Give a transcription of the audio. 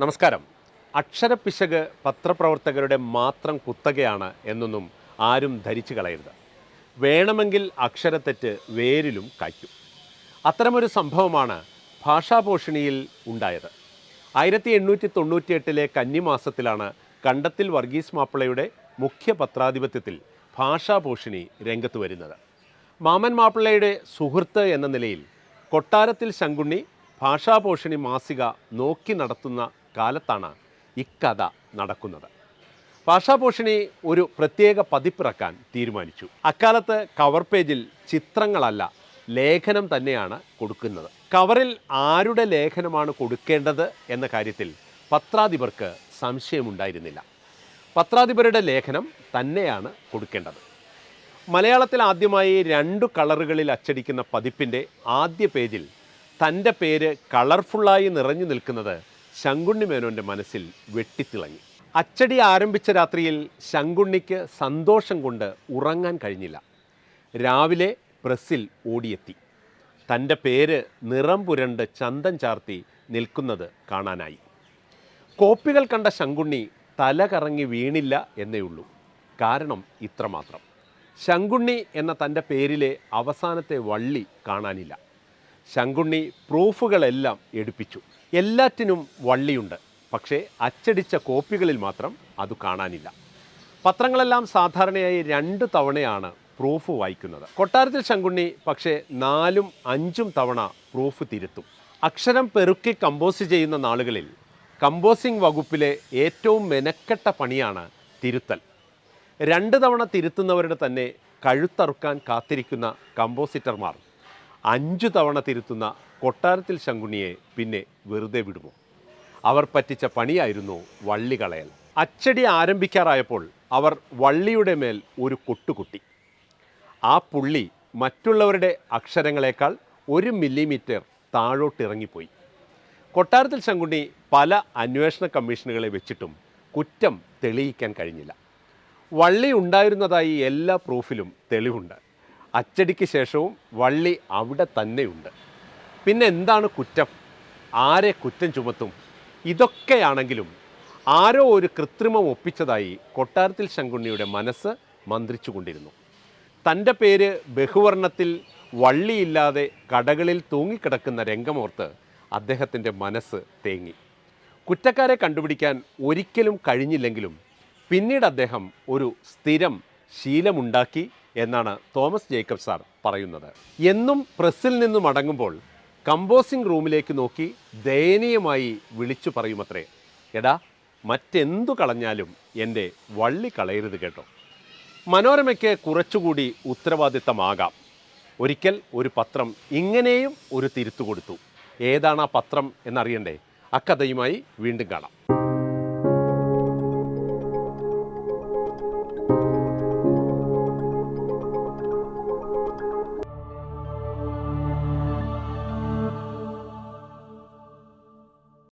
നമസ്കാരം. അക്ഷരപ്പിശക് പത്രപ്രവർത്തകരുടെ മാത്രം കുത്തകയാണ് എന്നൊന്നും ആരും ധരിച്ചു കളയരുത്. വേണമെങ്കിൽ അക്ഷരത്തെറ്റ് വേരിലും കായ്ക്കും. അത്തരമൊരു സംഭവമാണ് ഭാഷാപോഷണിയിൽ ഉണ്ടായത്. ആയിരത്തി എണ്ണൂറ്റി തൊണ്ണൂറ്റിയെട്ടിലെ കന്നിമാസത്തിലാണ് കണ്ടത്തിൽ വർഗീസ് മാപ്പിളയുടെ മുഖ്യ പത്രാധിപത്യത്തിൽ ഭാഷാപോഷിണി രംഗത്ത് വരുന്നത്. മാമൻ മാപ്പിളയുടെ സുഹൃത്ത് എന്ന നിലയിൽ കൊട്ടാരത്തിൽ ശങ്കുണ്ണി ഭാഷാപോഷിണി മാസിക നോക്കി നടത്തുന്ന കാലത്താണ് ഇക്കഥ നടക്കുന്നത്. ഭാഷാഭൂഷണി ഒരു പ്രത്യേക പതിപ്പിറക്കാൻ തീരുമാനിച്ചു. അക്കാലത്ത് കവർ പേജിൽ ചിത്രങ്ങളല്ല ലേഖനം തന്നെയാണ് കൊടുക്കുന്നത്. കവറിൽ ആരുടെ ലേഖനമാണ് കൊടുക്കേണ്ടത് എന്ന കാര്യത്തിൽ പത്രാധിപർക്ക് സംശയമുണ്ടായിരുന്നില്ല. പത്രാധിപരുടെ ലേഖനം തന്നെയാണ് കൊടുക്കേണ്ടത്. മലയാളത്തിൽ ആദ്യമായി രണ്ടു കളറുകളിൽ അച്ചടിക്കുന്ന പതിപ്പിന്റെ ആദ്യ പേജിൽ തന്റെ പേര് കളർഫുള്ളായി നിറഞ്ഞു നിൽക്കുന്നത് ശങ്കുണ്ണി മേനോന്റെ മനസ്സിൽ വെട്ടിത്തിളങ്ങി. അച്ചടി ആരംഭിച്ച രാത്രിയിൽ ശങ്കുണ്ണിക്ക് സന്തോഷം കൊണ്ട് ഉറങ്ങാൻ കഴിഞ്ഞില്ല. രാവിലെ പ്രസ്സിൽ ഓടിയെത്തി. തന്റെ പേര് നിറം പുരണ്ട് ചന്തം ചാർത്തി നിൽക്കുന്നത് കാണാനായി. കോപ്പികൾ കണ്ട ശങ്കുണ്ണി തല കറങ്ങി വീണില്ല എന്നേ ഉള്ളൂ. കാരണം ഇത്രമാത്രം. ശങ്കുണ്ണി എന്ന തന്റെ പേരിലെ അവസാനത്തെ വള്ളി കാണാനില്ല. ശങ്കുണ്ണി പ്രൂഫുകളെല്ലാം എടുപ്പിച്ചു. എല്ലാറ്റിനും വള്ളിയുണ്ട്. പക്ഷേ അച്ചടിച്ച കോപ്പികളിൽ മാത്രം അത് കാണാനില്ല. പത്രങ്ങളെല്ലാം സാധാരണയായി രണ്ട് തവണയാണ് പ്രൂഫ് വായിക്കുന്നത്. കൊട്ടാരത്തിൽ ശങ്കുണ്ണി പക്ഷേ നാലും അഞ്ചും തവണ പ്രൂഫ് തിരുത്തും. അക്ഷരം പെറുക്കി കമ്പോസ് ചെയ്യുന്ന നാളുകളിൽ കമ്പോസിംഗ് വകുപ്പിലെ ഏറ്റവും മെനക്കെട്ട പണിയാണ് തിരുത്തൽ. രണ്ട് തവണ തിരുത്തുന്നവരുടെ തന്നെ കഴുത്തറുക്കാൻ കാത്തിരിക്കുന്ന കമ്പോസിറ്റർമാർ അഞ്ചു തവണ തിരുത്തുന്ന കൊട്ടാരത്തിൽ ശങ്കുണ്ണിയെ പിന്നെ വെറുതെ വിടുമോ? അവർ പറ്റിച്ച പണിയായിരുന്നു വള്ളി കളയൽ അച്ചടി ആരംഭിക്കാറായപ്പോൾ അവർ വള്ളിയുടെ മേൽ ഒരു കൊട്ടുകുട്ടി. ആ പുള്ളി മറ്റുള്ളവരുടെ അക്ഷരങ്ങളെക്കാൾ ഒരു മില്ലിമീറ്റർ താഴോട്ടിറങ്ങിപ്പോയി. കൊട്ടാരത്തിൽ ശങ്കുണ്ണി പല അന്വേഷണ കമ്മീഷനുകളെ വെച്ചിട്ടും കുറ്റം തെളിയിക്കാൻ കഴിഞ്ഞില്ല. വള്ളി ഉണ്ടായിരുന്നതായി എല്ലാ പ്രൂഫിലും തെളിവുണ്ട്. അച്ചടിക്ക് ശേഷവും വള്ളി അവിടെ തന്നെയുണ്ട്. പിന്നെ എന്താണ് കുറ്റം? ആരെ കുറ്റം ചുമത്തും? ഇതൊക്കെയാണെങ്കിലും ആരോ ഒരു കൃത്രിമം ഒപ്പിച്ചതായി കൊട്ടാരത്തിൽ ശങ്കുണ്ണിയുടെ മനസ്സ് മന്ത്രിച്ചുകൊണ്ടിരുന്നു. തന്റെ പേര് ബഹുവർണത്തിൽ വള്ളിയില്ലാതെ കടകളിൽ തൂങ്ങിക്കിടക്കുന്ന രംഗമോർത്ത് അദ്ദേഹത്തിന്റെ മനസ്സ് തേങ്ങി. കുറ്റക്കാരെ കണ്ടുപിടിക്കാൻ ഒരിക്കലും കഴിഞ്ഞില്ലെങ്കിലും പിന്നീട് അദ്ദേഹം ഒരു സ്ഥിരം ശീലമുണ്ടാക്കി എന്നാണ് തോമസ് ജേക്കബ് സാർ പറയുന്നത്. എന്നും പ്രസ്സിൽ നിന്നും മടങ്ങുമ്പോൾ കമ്പോസിംഗ് റൂമിലേക്ക് നോക്കി ദയനീയമായി വിളിച്ചു പറയുമത്രേ. എടാ മറ്റെന്തു കളഞ്ഞാലും എന്റെ വള്ളി കളയരുത് കേട്ടോ. മനോരമയ്ക്ക് കുറച്ചുകൂടി ഉത്തരവാദിത്തമാകാം. ഒരിക്കൽ ഒരു പത്രം ഇങ്ങനെയും ഒരു തിരുത്തു കൊടുത്തു. ഏതാണ് ആ പത്രം എന്നറിയണ്ടേ? അക്കഥയുമായി വീണ്ടും കാണാം.